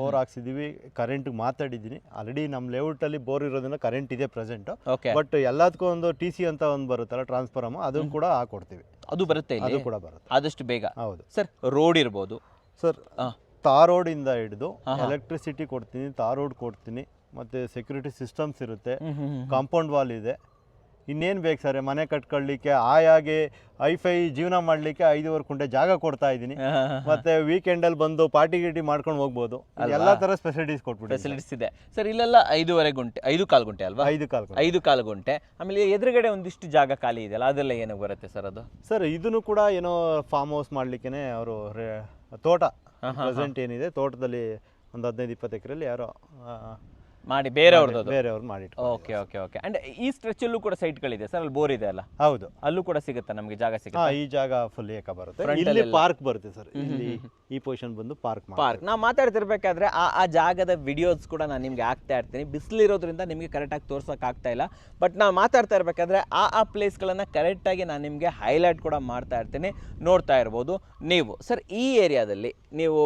ಬೋರ್ ಹಾಕ್ಸಿದ್ದೀವಿ ಕರೆಂಟ್ ಮಾತಾಡಿದ್ದೀನಿ. ಆಲ್ರೆಡಿ ನಮ್ಮ ಲೇಔಟ್ ಅಲ್ಲಿ ಬೋರ್ ಇರೋದ್ರಿಂದ ಕರೆಂಟ್ ಇದೆ ಪ್ರೆಸೆಂಟ್ ಓಕೆ ಬಟ್ ಎಲ್ಲದಕ್ಕೂ ಒಂದು ಟಿ ಸಿ ಅಂತ ಒಂದು ಬರುತ್ತಲ್ಲ ಟ್ರಾನ್ಸ್ಫಾರ್ಮ್ ಅದನ್ನು ಕೂಡ ಹಾಕೊಡ್ತೀವಿ. ಅದು ಬರುತ್ತೆ ಅದು ಕೂಡ ಬರುತ್ತೆ. ಆದಷ್ಟು ಬೇಗ. ಹೌದು. ಸರ್ ರೋಡ್ ಇರ್ಬೋದು. ಸರ್ ಆ. ತಾರ್ ರೋಡ್ ಇಂದ ಹಿಡಿದು ಎಲೆಕ್ಟ್ರಿಸಿಟಿ ಕೊಡ್ತೀನಿ ತಾರೋಡ್ ರೋಡ್ ಕೊಡ್ತೀನಿ ಮತ್ತೆ ಸೆಕ್ಯೂರಿಟಿ ಸಿಸ್ಟಮ್ಸ್ ಇರುತ್ತೆ. ಕಾಂಪೌಂಡ್ ವಾಲ್ ಇದೆ. ಇನ್ನೇನು ಬೇಕು ಸರ್? ಮನೆ ಕಟ್ಕೊಳ್ಳಿಕ್ಕೆ ಆಯಾಗೆ ಐಫೈ ಜೀವನ ಮಾಡಲಿಕ್ಕೆ ಐದುವರೆ ಕುಂಟೆ ಜಾಗ ಕೊಡ್ತಾ ಇದ್ದೀನಿ. ಮತ್ತೆ ವೀಕೆಂಡಲ್ಲಿ ಬಂದು ಪಾರ್ಟಿ ಗಿಟಿ ಮಾಡ್ಕೊಂಡು ಹೋಗ್ಬೋದು. ಎಲ್ಲ ಥರ ಫೆಸಿಲಿಟೀಸ್ ಕೊಟ್ಬಿಟ್ಟು ಫೆಸಿಲಿಟೀಸ್ ಇದೆ. ಸರ್ ಇಲ್ಲೆಲ್ಲ ಐದೂವರೆ ಗುಂಟೆ ಐದು ಕಾಲು ಗುಂಟೆ ಅಲ್ವಾ? ಐದು ಕಾಲು ಐದು ಕಾಲು ಗುಂಟೆ. ಆಮೇಲೆ ಎದುರುಗಡೆ ಒಂದಿಷ್ಟು ಜಾಗ ಖಾಲಿ ಇದೆಯಲ್ಲ ಅದೆಲ್ಲ ಏನಕ್ಕೆ ಬರುತ್ತೆ ಸರ್ ಅದು? ಸರ್ ಇದನ್ನು ಕೂಡ ಏನೋ ಫಾರ್ಮ್ ಹೌಸ್ ಮಾಡ್ಲಿಕ್ಕೆ ಅವರು ತೋಟ. ಪ್ರೆಸೆಂಟ್ ಏನಿದೆ ತೋಟದಲ್ಲಿ ಒಂದು ಹದಿನೈದು ಇಪ್ಪತ್ತು ಎಕರೆಯಲ್ಲಿ ಯಾರೋ ಮಾಡಿ ಬೇರೆಯವ್ರದ್ದು ಬೇರೆಯವ್ರು ಮಾಡಿ ಓಕೆ ಓಕೆ ಓಕೆ ಅಂಡ್ ಈ ಸ್ಟ್ರೆಚಲ್ಲೂ ಕೂಡ ಸೈಟ್ಗಳಿದೆ ಸರ್ ಅಲ್ಲಿ ಬೋರ್ ಇದೆ ಅಲ್ಲ? ಹೌದು. ಅಲ್ಲೂ ಕೂಡ ಸಿಗುತ್ತೆ ನಮಗೆ ಜಾಗ ಹಾ ಸಿಗುತ್ತೆ ಈ ಜಾಗ ಫುಲ್ ಏಕ ಬರುತ್ತೆ. ಇಲ್ಲಿ. ಪಾರ್ಕ್ ಬರುತ್ತೆ ಸರ್. ಇಲ್ಲಿ ಈ ಪೊಸಿಷನ್ ಬಂದು ಪಾರ್ಕ್ ಪಾರ್ಕ್ ನಾವು ಮಾತಾಡ್ತಿರ್ಬೇಕಾದ್ರೆ ಆ ಆ ಜಾಗದ ವಿಡಿಯೋಸ್ ಕೂಡ ನಾನು ನಿಮ್ಗೆ ಆಗ್ತಾ ಇರ್ತೀನಿ. ಬಿಸಿಲಿರೋದ್ರಿಂದ ನಿಮಗೆ ಕರೆಕ್ಟಾಗಿ ತೋರ್ಸೋಕೆ ಆಗ್ತಾ ಇಲ್ಲ. ಬಟ್ ನಾನು ಮಾತಾಡ್ತಾ ಇರಬೇಕಾದ್ರೆ ಆ ಆ ಪ್ಲೇಸ್ಗಳನ್ನು ಕರೆಕ್ಟಾಗಿ ನಾನು ನಿಮಗೆ ಹೈಲೈಟ್ ಕೂಡ ಮಾಡ್ತಾ ಇರ್ತೀನಿ. ನೋಡ್ತಾ ಇರ್ಬೋದು ನೀವು. ಸರ್ ಈ ಏರಿಯಾದಲ್ಲಿ ನೀವು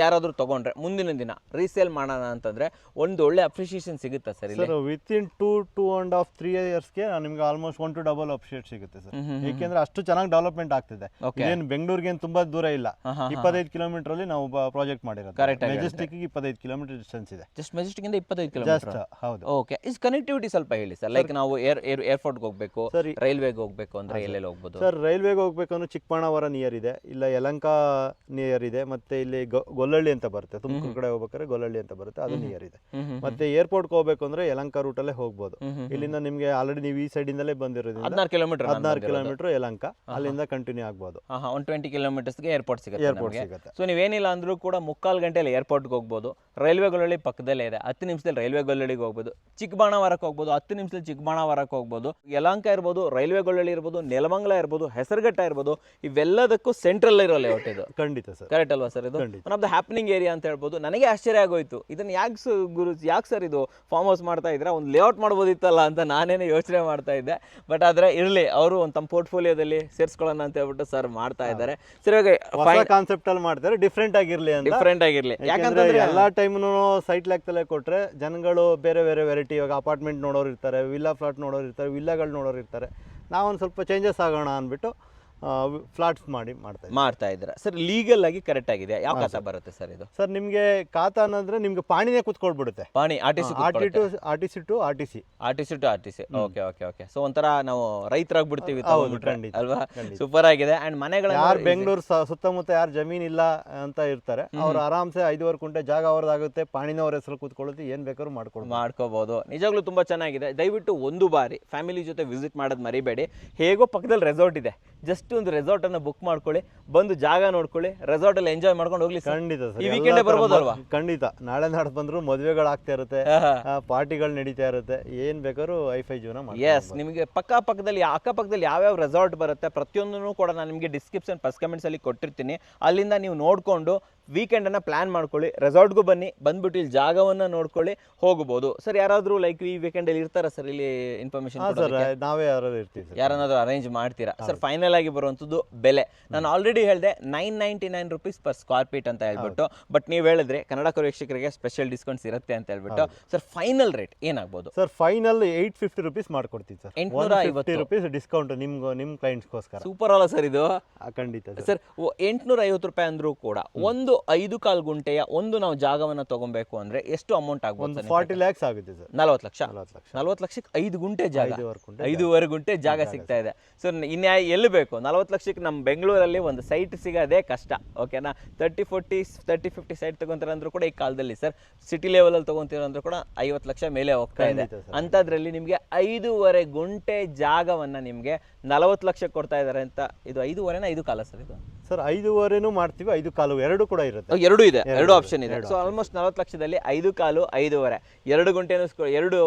ಯಾರಾದರೂ ತಗೊಂಡ್ರೆ ಮುಂದಿನ ದಿನ ರೀಸೇಲ್ ಮಾಡೋಣ ಅಂತಂದ್ರೆ ಒಂದು ಒಳ್ಳೆ ಅಪ್ರಿಷಿಯೇಷನ್ ಸಿಗುತ್ತಾ ಸರ್ ಇಲ್ಲಿ. Sir within two two and half three ಇಯರ್ಸ್ಗೆ ನಿಮ್ಗೆ ಆಲ್ಮೋಸ್ಟ್ ಒನ್ ಟು ಡಬಲ್ ಅಪ್ಶೇಟ್ ಸಿಗುತ್ತೆ ಸರ್ ಏಕೆಂದ್ರೆ ಅಷ್ಟು ಚೆನ್ನಾಗಿ ಡೆವಲಪ್ಮೆಂಟ್ ಆಗ್ತಿದೆ. ಏನು ಬೆಂಗಳೂರಿಗೆ ಏನು ತುಂಬಾ ದೂರ ಇಲ್ಲ. ಇಪ್ಪತ್ತೈದು ಕಿಲೋಮೀಟರ್ ಅಲ್ಲಿ ನಾವು ಪ್ರಾಜೆಕ್ಟ್ ಮಾಡಿರೋದು. ಕರೆಕ್ಟ್ ಮೆಜೆಸ್ಟಿಕ್ ಇಪ್ಪತ್ತೈದು ಕಿಲೋಮೀಟರ್ ಡಿಸ್ಟೆನ್ಸ್ ಇದೆ. ಜಸ್ಟ್ ಮೆಜೆಸ್ಟಿಕ್ ಇಂದ ಇಪ್ಪತ್ತೈದು ಕಿಲೋಮೀಟರ್ ಹೌದು. ಓಕೆ ಇಸ್ ಕನೆಕ್ಟಿವಿಟಿ ಸ್ವಲ್ಪ ಹೇಳಿ ಸರ್ ಲೈಕ್ ನಾವು ಏರ್ ಏರ್ ಏರ್ಪೋರ್ಟ್ಗೆ ಹೋಗಬೇಕು ಸರಿ ರೈಲ್ವೆಗೆ ಹೋಗಬೇಕು ಅಂದ್ರೆ ಎಲ್ಲೆಲ್ಲಿ ಹೋಗ್ಬೋದು? ಸರ್ ರೈಲ್ವೆಗೆ ಹೋಗ್ಬೇಕಂದ್ರೆ ಚಿಕ್ಕಬಳ್ಳಾವರ ನಿಯರ್ ಇದೆ. ಇಲ್ಲ ಯಲಂಕ ನಿಯರ್ ಇದೆ. ಮತ್ತೆ ಇಲ್ಲಿ ಗೊಲ್ಲಳ್ಳಿ ಅಂತ ಬರುತ್ತೆ. ತುಮಕೂರು ಕಡೆ ಹೋಗ್ಬೇಕಾದ್ರೆ ಗೊಲ್ಲಳ್ಳಿ ಅಂತ ಬರುತ್ತೆ. ಅದು ನಿಯರ್ ಇದೆ. ಮತ್ತೆ ಏರ್ಪೋರ್ಟ್ಗೆ ಹೋಗ್ಬೇಕು ಅಂದ್ರೆ ಯಲಂಕ ರೂಟ್ ಹೋಗ್ಬೋದು. ಹ್ಮ್ ಹ್ಮ್ ಇಲ್ಲಿಂದ ನಿಮ್ಗೆ ಆಲ್ರೆಡಿ ನೀವು ಈ ಸೈಡ್ ಇಂದಲೇ ಬಂದಿರೋದು ಹದಿನಾರು ಕಿಲೋಮೀಟರ್ ಹದಿನಾರು ಕಿಲೋಮೀಟರ್ ಯಲಂಕ. ಅಲ್ಲಿಂದ ಕಂಟಿನ್ಯೂ ಆಗ್ಬೋದು. ಒನ್ ಟ್ವೆಂಟಿ ಕಿಲೋಮೀಟರ್ಸ್ಗೆ ಏರ್ಪೋರ್ಟ್ ಸಿಗುತ್ತೆ ಏರ್ಪೋರ್ಟ್ ಸಿಗುತ್ತೆ. ಸೊ ನೀವೇನಿಲ್ಲ ಅಂದ್ರೂ ಕೂಡ ಮುಕ್ಕಾಲು ಗಂಟೆಯಲ್ಲಿ ಏರ್ಪೋರ್ಟ್ಗೆ ಹೋಗ್ಬೋದು. ರೈಲ್ವೆ ಗೊಲ್ಲಳ್ಳಿ ಪಕ್ಕದಲ್ಲೇ ಇದೆ. ಹತ್ತು ನಿಮಿಷದಲ್ಲಿ ರೈಲ್ವೆ ಗೊಲ್ಲಳ್ಳಿಗೆ ಹೋಗ್ಬೋದು. ಚಿಕ್ಕಬಾಣಾವರಕ್ಕೆ ಹೋಗ್ಬೋದು. ಹತ್ತು ನಿಮಿಷದಲ್ಲಿ ಚಿಕ್ಕಬಾಣಾವರಕ್ಕೆ ಹೋಗ್ಬೋದು. ಯಲಂಕ ಇರ್ಬೋದು ರೈಲ್ವೆ ಗೊಲ್ಲಳ್ಳಿ ಇರ್ಬೋದು ನೆಲಮಂಗಲ ಇರ್ಬೋದು ಹೆಸರುಘಟ್ಟ ಇರ್ಬೋದು ಇವೆಲ್ಲದಕ್ಕೂ ಸೆಂಟ್ರಲ್ ಇರೋ ಲೇಔಟ್ ಇದು ಖಂಡಿತ ಸರ್. ಕರೆಕ್ಟ್ ಅಲ್ವಾ ಸರ್ ಇದು? ಆಫ್ ದ ಹ್ಯಾಪನಿಂಗ್ ಏರಿಯಾ ಅಂತ ಹೇಳ್ಬೋದು. ನನಗೆ ಆಶ್ಚರ್ಯ ಆಗೋಯ್ತು. ಇದನ್ನು ಯಾಕೆ ಗುರು ಯಾಕೆ ಸರ್ ಇದು ಫಾರ್ಮ್ ಹೌಸ್ ಮಾಡ್ತಾ ಇದ್ರೆ ಒಂದು ಲೇಔಟ್ ಮಾಡ್ಬೋದಿತ್ತಲ್ಲ ಅಂತ ನಾನೇನೆ ಯೋಚನೆ ಮಾಡ್ತಾ ಇದ್ದೆ. ಬಟ್ ಆದರೆ ಇರಲಿ ಅವರು ಒಂದು ತಮ್ಮ ಪೋರ್ಟ್ಫೋಲಿಯೋದಲ್ಲಿ ಸೇರಿಸ್ಕೊಳ್ಳೋಣ ಅಂತ ಹೇಳ್ಬಿಟ್ಟು ಸರ್ ಮಾಡ್ತಾ ಇದ್ದಾರೆ. ಸರ್ ಇವಾಗ ಕಾನ್ಸೆಪ್ಟ್ ಅಲ್ಲಿ ಮಾಡ್ತಾರೆ. ಡಿಫ್ರೆಂಟ್ ಆಗಿರಲಿ ಅಂತ. ಡಿಫ್ರೆಂಟ್ ಆಗಿರಲಿ. ಯಾಕಂದ್ರೆ ಎಲ್ಲ ಟೈಮ್ನು ಸೈಟ್ ಲೆಕ್ಕದಲ್ಲೇ ಕೊಟ್ರೆ ಜನಗಳು ಬೇರೆ ಬೇರೆ ವೆರೈಟಿ ಇವಾಗ ಅಪಾರ್ಟ್ಮೆಂಟ್ ನೋಡೋರು ಇರ್ತಾರೆ ವಿಲ್ಲಾ ಫ್ಲಾಟ್ ನೋಡೋರು ಇರ್ತಾರೆ ವಿಲ್ಲಾಗಳು ನೋಡೋರು ಇರ್ತಾರೆ. ನಾವೊಂದು ಸ್ವಲ್ಪ ಚೇಂಜಸ್ ಆಗೋಣ ಅಂದ್ಬಿಟ್ಟು ಫ್ಲಾಟ್ಸ್ ಮಾಡಿ ಮಾಡ್ತಾ ಮಾಡ್ತಾ ಇದ್ರ ಸರ್ ಲೀಗಲ್ ಆಗಿ ಕರೆಕ್ಟ್ ಆಗಿದೆ. ಯಾವ ಖಾತಾ ಬರುತ್ತೆ ಸರ್ ಇದು? ಸರ್ ನಿಮಗೆ ಖಾತಾ ಅನ್ನಂದ್ರೆ ನಿಮ್ಗೆ ಪಾಣಿನೇ ಕುತ್ಕೊಳ್ಬಿಡುತ್ತೆ. ಪಾಣಿ R T C R T to R T C to R T C R T C to R T C okay okay okay so ಒಂಥರ ನಾವು ರೈತರಾಗ್ಬಿಡ್ತೀವಿ ಅಲ್ವಾ? ಸೂಪರ್ ಆಗಿದೆ. ಅಂಡ್ ಮನೆಗಳ ಯಾರು ಬೆಂಗಳೂರು ಸುತ್ತಮುತ್ತ ಯಾರು ಜಮೀನ್ ಇಲ್ಲ ಅಂತ ಇರ್ತಾರೆ ಅವ್ರು ಆರಾಮ್ಸೆ ಐದುವರೆ ಕುಂಟೆ ಜಾಗ ಅವ್ರದ್ದಾಗುತ್ತೆ ಪಾಣಿನ ಅವ್ರ ಹೆಸರು ಕೂತ್ಕೊಳ್ಳುತ್ತೆ ಏನ್ ಬೇಕಾದ್ರೂ ಮಾಡ್ಕೊಂಡು ಮಾಡ್ಕೋಬಹುದು ನಿಜಾಗ್ಲೂ ತುಂಬಾ ಚೆನ್ನಾಗಿದೆ. ದಯವಿಟ್ಟು ಒಂದು ಬಾರಿ ಫ್ಯಾಮಿಲಿ ಜೊತೆ ವಿಸಿಟ್ ಮಾಡೋದು ಮರಿಬೇಡಿ. ಹೇಗೋ ಪಕ್ಕದಲ್ಲಿ ರೆಸಾರ್ಟ್ ಇದೆ. ಜಸ್ಟ್ ಒಂದು ರೆಸಾರ್ಟ್ ಅನ್ನ ಬುಕ್ ಮಾಡ್ಕೊಳ್ಳಿ ಬಂದು ಜಾಗ ನೋಡ್ಕೊಳ್ಳಿ ರೆಸಾರ್ಟ್ ಅಲ್ಲಿ ಎಂಜಾಯ್ ಮಾಡ್ಕೊಂಡು ಹೋಗ್ಲಿ ಸರ್. ಖಂಡಿತ ಈ ವೀಕೆಂಡ್ weekend ಏ ಥರ ಬರ್ಬೋದಲ್ವಾ? ಮ- ಖಂಡಿತ. ನಾಳೆ ನಾಡ್ದು ಬಂದ್ರು ಮದುವೆಗಳು ಆಗ್ತಾ ಇರುತ್ತೆ. ಪಾರ್ಟಿಗಳು ನಡೀತಾ ಇರುತ್ತೆ. ಏನ್ ಬೇಕಾದ್ರು ವೈಫೈ ಜೀವನ ಎಸ್ ನಿಮಗೆ ಪಕ್ಕ ಪಕ್ಕದಲ್ಲಿ ಅಕ್ಕಪಕ್ಕದಲ್ಲಿ ಯಾವ್ಯಾವ ರೆಸಾರ್ಟ್ ಬರುತ್ತೆ ಪ್ರತಿಯೊಂದನ್ನು ಕೂಡ ನಾನು ನಿಮಗೆ ಡಿಸ್ಕ್ರಿಪ್ಷನ್ ಫಸ್ಟ್ ಕಮೆಂಟ್ಸ್ ಅಲ್ಲಿ ಕೊಟ್ಟಿರ್ತೀನಿ. ಅಲ್ಲಿಂದ ನೀವು ನೋಡಿಕೊಂಡು ವೀಕೆಂಡನ್ನು ಪ್ಲಾನ್ ಮಾಡ್ಕೊಳ್ಳಿ ರೆಸಾರ್ಟ್ಗೂ ಬನ್ನಿ ಬಂದ್ಬಿಟ್ಟು ಇಲ್ಲಿ ಜಾಗವನ್ನು ನೋಡ್ಕೊಳ್ಳಿ ಹೋಗ್ಬೋದು. ಸರ್ ಯಾರಾದರೂ ಲೈಕ್ ಈ ವೀಕೆಂಡಲ್ಲಿ ಇರ್ತಾರಾ ಸರ್ ಇಲ್ಲಿ ಸರ್ ನಾವೇ ಯಾರಾದ್ರು ಇರ್ತೀವಿ ಯಾರನ್ನಾದ್ರೂ ಅರೇಂಜ್ ಮಾಡ್ತೀರಾ? ಸರ್ ಫೈನಲ್ ಆಗಿ ಬರುವಂಥದ್ದು ಬೆಲೆ. ನಾನು ಆಲ್ರೆಡಿ ಹೇಳಿದೆ nine ninety nine rupees per square feet ಅಂತ ಹೇಳ್ಬಿಟ್ಟು ಬಟ್ ನೀವು ಹೇಳಿದ್ರೆ ಕನ್ನಡ ಪ್ರೇಕ್ಷಕರಿಗೆ ಸ್ಪೆಷಲ್ ಡಿಸ್ಕೌಂಟ್ಸ್ ಇರುತ್ತೆ ಅಂತ ಹೇಳ್ಬಿಟ್ಟು ಸರ್ ಫೈನಲ್ ರೇಟ್ ಏನಾಗ್ಬೋದು? Sir final eight fifty rupees ಮಾಡ್ಕೊಡ್ತೀವಿ ಸರ್ ಎಂಟ್ನೂರ ಐವತ್ತು. ರುಪೀಸ್ ಡಿಸ್ಕೌಂಟ್ ನಿಮ್ಗೆ ನಿಮ್ಮ ಕ್ಲೈಂಟ್ಸ್ಗೋಸ್ಕರ ಸೂಪರ್ ಅಲ್ಲ ಸರ್ ಇದು? ಖಂಡಿತ ಸರ್ ಎಂಟ್ನೂರ ಐವತ್ತು ರೂಪಾಯಿ ಅಂದ್ರೂ ಕೂಡ ಒಂದು ಐದು ಕಾಲು ಗುಂಟೆಯ ಒಂದು ನಾವು ಜಾಗವನ್ನ ತಗೊಬೇಕು ಅಂದ್ರೆ ಎಷ್ಟು ಅಮೌಂಟ್ ಆಗ್ಬೋದು ಒಂದು ಸರ್ ಫಾರ್ಟಿ ಲ್ಯಾಕ್ಸ್ ಆಗುತ್ತೆ ಸರ್. ನಲವತ್ತು ಲಕ್ಷ. ನಲ್ವತ್ತು ಲಕ್ಷ. ನಲವತ್ತು ಲಕ್ಷಕ್ಕೆ ಐದು ಗುಂಟೆ ಜಾಗ. ಐದೂವರೆ ಐದೂವರೆ ಗುಂಟೆ ಜಾಗ ಸಿಗ್ತಾ ಇದೆ. ಸೊ ಇನ್ಯಾ ಎಲ್ಲಿ ಬೇಕು? ನಲವತ್ತು ಲಕ್ಷಕ್ಕೆ ನಮ್ಮ ಬೆಂಗಳೂರಲ್ಲಿ ಒಂದು ಸೈಟ್ ಸಿಗೋದೇ ಕಷ್ಟ. ಓಕೆನಾ thirty forty thirty fifty site ತಗೊಂತಾರೆ ಅಂದ್ರೂ ಕೂಡ ಈ ಕಾಲದಲ್ಲಿ ಸರ್ ಸಿಟಿ ಲೆವೆಲಲ್ಲಿ ತಗೊಂತೀರ ಅಂದ್ರೂ ಕೂಡ ಐವತ್ತು ಲಕ್ಷ ಮೇಲೆ ಹೋಗ್ತಾ ಇದೆ. ಖಂಡಿತ ಸರ್. ಅಂಥದ್ರಲ್ಲಿ ನಿಮಗೆ ಐದೂವರೆ ಗುಂಟೆ ಜಾಗವನ್ನ ನಿಮಗೆ ನಲವತ್ತು ಲಕ್ಷ ಕೊಡ್ತಾ ಇದ್ದಾರೆ ಅಂತ ಇದು ಐದೂವರೆನ ಐದು ಕಾಲ ಸರ್ ಇದು? ಸರ್ ಐದೂವರೆನೂ ಮಾಡ್ತೀವಿ ಐದು ಕಾಲು ಎರಡು ಕೂಡ ಇರುತ್ತೆ. ಎರಡು ಇದೆ ಎರಡು ಆಪ್ಷನ್ ಇದೆ ಸೊ ಆಲ್ಮೋಸ್ಟ್ ನಲವತ್ತು ಲಕ್ಷದಲ್ಲಿ ಐದು ಕಾಲು ಐದೂವರೆ. ಎರಡು ಗಂಟೆನೂ ಎರಡು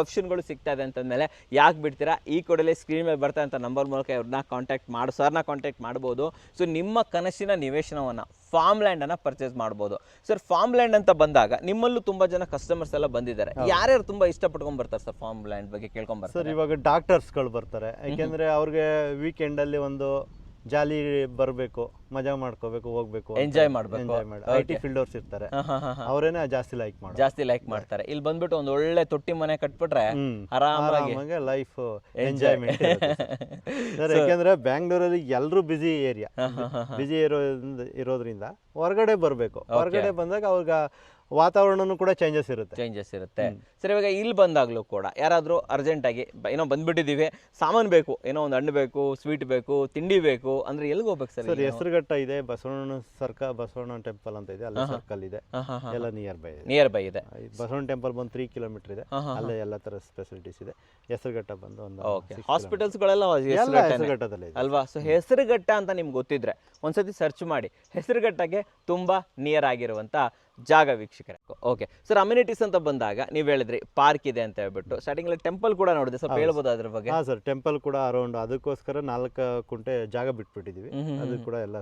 ಆಪ್ಷನ್ಗಳು ಸಿಗ್ತಾ ಇದೆ ಅಂತಂದಮೇಲೆ ಯಾಕೆ ಬಿಡ್ತೀರಾ? ಈ ಕೂಡಲೇ ಸ್ಕ್ರೀನ್ ಮೇಲೆ ಬರ್ತಾ ಅಂತ ನಂಬರ್ ಮೂಲಕ ಇವ್ರನ್ನ ಕಾಂಟ್ಯಾಕ್ಟ್ ಮಾಡಿ ಸರ್ನ ಕಾಂಟ್ಯಾಕ್ಟ್ ಮಾಡ್ಬೋದು. ಸೊ ನಿಮ್ಮ ಕನಸಿನ ನಿವೇಶನವನ್ನು ಫಾರ್ಮ್ ಲ್ಯಾಂಡನ್ನು ಪರ್ಚೇಸ್ ಮಾಡ್ಬೋದು. ಸರ್ ಫಾರ್ಮ್ ಲ್ಯಾಂಡ್ ಅಂತ ಬಂದಾಗ ನಿಮ್ಮಲ್ಲೂ ತುಂಬ ಜನ ಕಸ್ಟಮರ್ಸ್ ಎಲ್ಲ ಬಂದಿದ್ದಾರೆ. ಯಾರ್ಯಾರು ತುಂಬ ಇಷ್ಟಪಟ್ಕೊಂಡು ಬರ್ತಾರೆ ಸರ್ ಫಾರ್ಮ್ ಲ್ಯಾಂಡ್ ಬಗ್ಗೆ ಕೇಳ್ಕೊಂಡ್ ಬರ್ತಾರೆ? ಸರ್ ಇವಾಗ ಡಾಕ್ಟರ್ಸ್ಗಳು ಬರ್ತಾರೆ. ಯಾಕೆಂದ್ರೆ ಅವ್ರಿಗೆ ವೀಕೆಂಡಲ್ಲಿ ಒಂದು ಜಾಲಿ ಬರಬೇಕು ಮಜಾ ಮಾಡ್ಕೋಬೇಕು ಹೋಗ್ಬೇಕು ಎಂಜಾಯ್ ಮಾಡ್ಬೇಕು. ಎಂಜಾಯ್ ಮಾಡಿ. ಐ ಟಿ ಫೀಲ್ಡರ್ಸ್ ಇರ್ತಾರೆ. ಅವರೇನೆ ಜಾಸ್ತಿ ಲೈಕ್ ಮಾಡಿ ಜಾಸ್ತಿ ಲೈಕ್ ಮಾಡ್ತಾರೆ. ಇಲ್ಲಿ ಬಂದ್ಬಿಟ್ಟು ಒಂದು ಒಳ್ಳೆ ತೊಟ್ಟಿ ಮನೆ ಕಟ್ಬಿಟ್ರೆ ಆರಾಮಾಗಿ ಲೈಫ್ ಎಂಜಾಯ್ಮೆಂಟ್ ಯಾಕಂದ್ರೆ ಯಾಕೆಂದ್ರೆ ಬ್ಯಾಂಗ್ಳೂರಲ್ಲಿ ಎಲ್ಲರೂ ಬಿಸಿ ಏರಿಯಾ ಬಿಸಿ ಇರೋದ್ರಿಂದ ಇರೋದ್ರಿಂದ ಹೊರಗಡೆ ಬರಬೇಕು. ಹೊರಗಡೆ ಬಂದಾಗ ಅವ್ರಿಗೆ ವಾತಾವರಣನೂ ಕೂಡ ಚೇಂಜಸ್ ಇರುತ್ತೆ. ಚೇಂಜಸ್ ಇರುತ್ತೆ. ಸರಿ ಇವಾಗ ಇಲ್ಲಿ ಬಂದಾಗಲೂ ಕೂಡ ಯಾರಾದರೂ ಅರ್ಜೆಂಟಾಗಿ ಏನೋ ಬಂದ್ಬಿಟ್ಟಿದ್ದೀವಿ. ಸಾಮಾನು ಬೇಕು ಏನೋ ಒಂದು ಹಣ್ಣು ಬೇಕು ಸ್ವೀಟ್ ಬೇಕು ತಿಂಡಿ ಬೇಕು ಅಂದ್ರೆ ಎಲ್ಲಿಗೆ ಹೋಗ್ಬೇಕು ಸರ್ ಸರ್ ಹೆಸರುಘಟ್ಟ ಇದೆ ಬಸವಣ್ಣ ಸರ್ಕ ಬಸವಣ್ಣ ಟೆಂಪಲ್ ಅಂತ ಇದೆ ಅಲ್ಲಿ ಸರ್ಕಲ್ ಇದೆ. ಎಲ್ಲ ನಿಯರ್ ಬೈ ಇದೆ. ನಿಯರ್ ಬೈ ಇದೆ ಬಸವಣ್ಣ ಟೆಂಪಲ್ ಬಂದು ತ್ರೀ ಕಿಲೋಮೀಟರ್ ಇದೆ. ಅಲ್ಲೇ ಎಲ್ಲ ತರ ಫೆಸಿಲಿಟೀಸ್ ಇದೆ. ಹೆಸರುಘಟ್ಟ ಬಂದು ಒಂದು ಓಕೆ ಹಾಸ್ಪಿಟಲ್ಸ್ಗಳೆಲ್ಲ ಹೆಸರುಘಟ್ಟದಲ್ಲಿ ಅಲ್ವಾ? ಸೊ ಹೆಸರುಘಟ್ಟ ಅಂತ ನಿಮ್ಗೆ ಗೊತ್ತಿದ್ರೆ ಒಂದ್ಸತಿ ಸರ್ಚ್ ಮಾಡಿ. ಹೆಸರುಘಟ್ಟಗೆ ತುಂಬಾ ನಿಯರ್ ಆಗಿರುವಂತ ಜಾಗ ವೀಕ್ಷಕರೇ. ಓಕೆ ಸರ್ ಅಮ್ಯುನಿಟೀಸ್ ಅಂತ ಬಂದಾಗ ನೀವು ಹೇಳಿದ್ರಿ ಪಾರ್ಕ್ ಇದೆ ಅಂತ ಹೇಳ್ಬಿಟ್ಟು. ಸ್ಟಾರ್ಟಿಂಗ್ ಟೆಂಪಲ್ ಕೂಡ ನೋಡಿದೆ. ಸ್ವಲ್ಪ ಹೇಳ್ಬೋದು ಅದ್ರ ಬಗ್ಗೆ? ಹಾ ಸರ್ ಟೆಂಪಲ್ ಕೂಡ ಅರೌಂಡ್ ಅದಕ್ಕೋಸ್ಕರ ನಾಲ್ಕು ಕುಂಟೆ ಜಾಗ ಬಿಟ್ಬಿಟ್ಟಿದೀವಿ. ಅದು ಕೂಡ ಎಲ್ಲ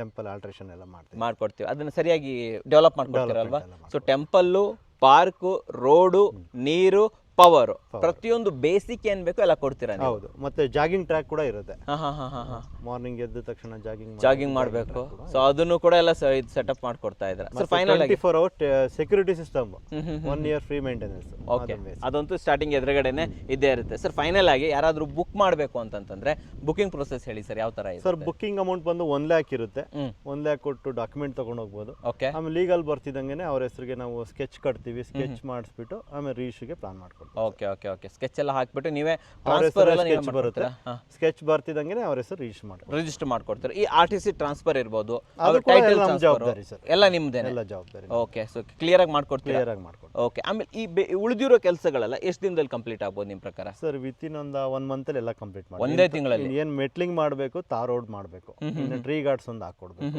ಟೆಂಪಲ್ ಆಲ್ಟ್ರೇಷನ್ ಎಲ್ಲ ಮಾಡ್ತೀವಿ ಮಾಡ್ಕೊಡ್ತೀವಿ. ಅದನ್ನ ಸರಿಯಾಗಿ ಡೆವಲಪ್ ಮಾಡ್ಕೊಡ್ತೀರಲ್ವಾ? ಸೊ ಟೆಂಪಲ್ಲು ಪಾರ್ಕು ರೋಡು ನೀರು ಪವರ್ ಪ್ರತಿಯೊಂದು ಬೇಸಿಕ್ ಏನ್ ಬೇಕೋ ಎಲ್ಲ ಕೊಡ್ತೀರಾ ನೀವು? ಹೌದು. ಮತ್ತೆ ಜಾಗಿಂಗ್ ಟ್ರ್ಯಾಕ್ ಕೂಡ ಇರುತ್ತೆ. ಹಾ ಹಾ ಹಾ ಹಾ ಹಾ. ಮಾರ್ನಿಂಗ್ ಎದ್ದ ತಕ್ಷಣ ಜಾಗಿಂಗ್ ಜಾಗಿಂಗ್ ಮಾಡಬೇಕು. ಸೊ ಅದನ್ನು ಕೂಡ ಎಲ್ಲ ಸೆಟಪ್ ಮಾಡ್ಕೊಡ್ತಾ ಇದ್ದಾರೆ. ಸರ್ ಫೈನಲ್ ಆಗಿ four hour security system one year free maintenance okay ಅದಂತೂ ಸ್ಟಾರ್ಟಿಂಗ್ ಎದುರುಗಡೆನೆ ಇದ್ದೇ ಇರುತ್ತೆ. ಸರ್ ಫೈನಲ್ ಆಗಿ ಯಾರಾದ್ರೂ ಬುಕ್ ಮಾಡಬೇಕು ಅಂತಂತಂದ್ರೆ ಬುಕಿಂಗ್ ಪ್ರೊಸೆಸ್ ಹೇಳಿ ಸರ್ ಯಾವ ತರ ಇದೆ ಸರ್ ಬುಕಿಂಗ್ ಅಮೌಂಟ್ ಬಂದು ಒನ್ ಲ್ಯಾಕ್ ಇರುತ್ತೆ. ಹ್ಮ್. ಒನ್ ಲ್ಯಾಕ್ ಕೊಟ್ಟು ಡಾಕ್ಯುಮೆಂಟ್ ತಗೊಂಡು ಹೋಗ್ಬೋದು ಓಕೆ ಆಮೇಲೆ ಲೀಗಲ್ ಬರ್ತಿದ್ದಂಗೆ ಅವ್ರ ಹೆಸರಿಗೆ ನಾವು ಸ್ಕೆಚ್ ಕಟ್ತೀವಿ ಸ್ಕೆಚ್ ಮಾಡಿಸ್ಬಿಟ್ಟು ಆಮೇಲೆ ರೀಶ್ಗೆ ಪ್ಲಾನ್ ಮಾಡ್ಕೊಡ್ತೀವಿ. Okay okay okay. ಸ್ಕೆಚ್ ಎಲ್ಲ ಹಾಕ್ಬಿಟ್ಟು ನೀವೇ ಟ್ರಾನ್ಸ್ಫರ್ ಎಲ್ಲ ಸ್ಕೆಚ್ ಬರುತ್ತೆ. ಸ್ಕೆಚ್ ಬರ್ತಿದ್ದಂಗೆ ಅವ್ರ ಹೆಸರು ರಿಜಿಸ್ಟರ್ ಮಾಡಿ ರಿಜಿಸ್ಟರ್ ಮಾಡ್ಕೊಡ್ತೀರಾ. ಈ ಆರ್ ಟಿ ಸಿ ಟ್ರಾನ್ಸ್ಫರ್ ಇರ್ಬೋದು ಅದು ಟೈಟಲ್ ಜವಾಬ್ದಾರಿ ಸರ್. ಎಲ್ಲ ನಿಮ್ದೇನೆ? ಎಲ್ಲ ಜವಾಬ್ದಾರಿ ಓಕೆ ಸೊ ಕ್ಲಿಯರ್ ಆಗಿ ಮಾಡ್ಕೊಡ್ತೀವಿ ಕ್ಲಿಯರ್ ಆಗಿ ಮಾಡ್ಕೊಡ್ತೀವಿ. ಓಕೆ ಆಮೇಲೆ ಈ ಉಳಿದಿರೋ ಕೆಲಸಗಳೆಲ್ಲ ಎಷ್ಟು ದಿನದಲ್ಲಿ ಕಂಪ್ಲೀಟ್ ಆಗ್ಬೋದು ನಿಮ್ಮ ಪ್ರಕಾರ? ಸರ್ ವಿತ್ ಇನ್ ಒಂದು ಒನ್ ಮಂತಲ್ಲಿ ಎಲ್ಲ ಕಂಪ್ಲೀಟ್ ಮಾಡಿ ಒಂದೇ ತಿಂಗಳಲ್ಲಿ? ಏನು ಮೆಟ್ಲಿಂಗ್ ಮಾಡಬೇಕು ತಾರ್ ರೋಡ್ ಮಾಡಬೇಕು. ಟ್ರೀ ಗಾರ್ಡ್ಸ್ ಒಂದು ಹಾಕೊಡ್ಬೇಕು.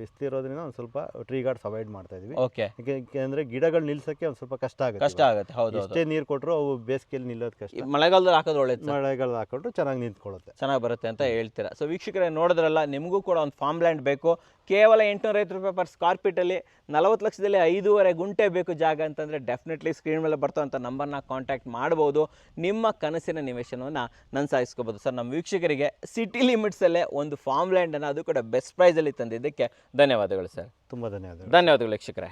ಬಿಸ್ತಿರೋದ್ರಿಂದ ಒಂದು ಸ್ವಲ್ಪ ಟ್ರೀ ಗಾರ್ಡ್ಸ್ ಅವಾಯ್ಡ್ ಮಾಡ್ತಾ ಇದೀವಿ. ಓಕೆ ಯಾಕೆಂದ್ರೆ ಗಿಡಗಳು ನಿಲ್ಸಕ್ಕೆ ಒಂದು ಸ್ವಲ್ಪ ಕಷ್ಟ ಆಗುತ್ತೆ ಕಷ್ಟ ಆಗುತ್ತೆ ಹೌದು ಹೌದು. ಎಷ್ಟೇ ನೀರು ಕೊಟ್ಟರು ಅವು ಬೇಸಿಗೆಯಲ್ಲಿ ನಿಲ್ಲೋದು ಕಷ್ಟ. ಮಳೆಗಾಲದಲ್ಲಿ ಹಾಕೋದು ಒಳ್ಳೇದು ಮಳೆಗಾಲದಲ್ಲಿ ಹಾಕೊಂಡ್ರೆ ಚೆನ್ನಾಗಿ ನಿಂತ್ಕೊಳ್ಳುತ್ತೆ. ಚೆನ್ನಾಗಿ ಬರುತ್ತೆ ಅಂತ ಹೇಳ್ತೀರಾ. ಸೊ ವೀಕ್ಷಕರೇ ನೋಡಿದ್ರಲ್ಲ ನಿಮಗೂ ಕೂಡ ಒಂದು ಫಾರ್ಮ್ ಲ್ಯಾಂಡ್ ಬೇಕು. ಕೇವಲ ಎಂಟುನೂರ ಐವತ್ತು ರೂಪಾಯಿ ಪರ್ ಸ್ಕ್ವೇರ್ ಫೀಟಲ್ಲಿ ನಲವತ್ತು ಲಕ್ಷದಲ್ಲಿ ಐದೂವರೆ ಗುಂಟೆ ಬೇಕು ಜಾಗ ಅಂತಂದರೆ ಡೆಫಿನೆಟ್ಲಿ ಸ್ಕ್ರೀನ್ ಮೇಲೆ ಬರ್ತವಂಥ ನಂಬರ್ನ ಕಾಂಟ್ಯಾಕ್ಟ್ ಮಾಡ್ಬೋದು. ನಿಮ್ಮ ಕನಸಿನ ನಿವೇಶನವನ್ನು ನನ್ನ ಸಾಧಿಸ್ಕೋಬೋದು ಸರ್ ನಮ್ಮ ವೀಕ್ಷಕರಿಗೆ ಸಿಟಿ ಲಿಮಿಟ್ಸಲ್ಲೇ ಒಂದು ಫಾರ್ಮ್ ಲ್ಯಾಂಡನ್ನು ಅದು ಕೂಡ ಬೆಸ್ಟ್ ಪ್ರೈಸಲ್ಲಿ ತಂದಿದ್ದಕ್ಕೆ ಧನ್ಯವಾದಗಳು ಸರ್. ತುಂಬ ಧನ್ಯವಾದಗಳು. ಧನ್ಯವಾದಗಳು ವೀಕ್ಷಕರೇ.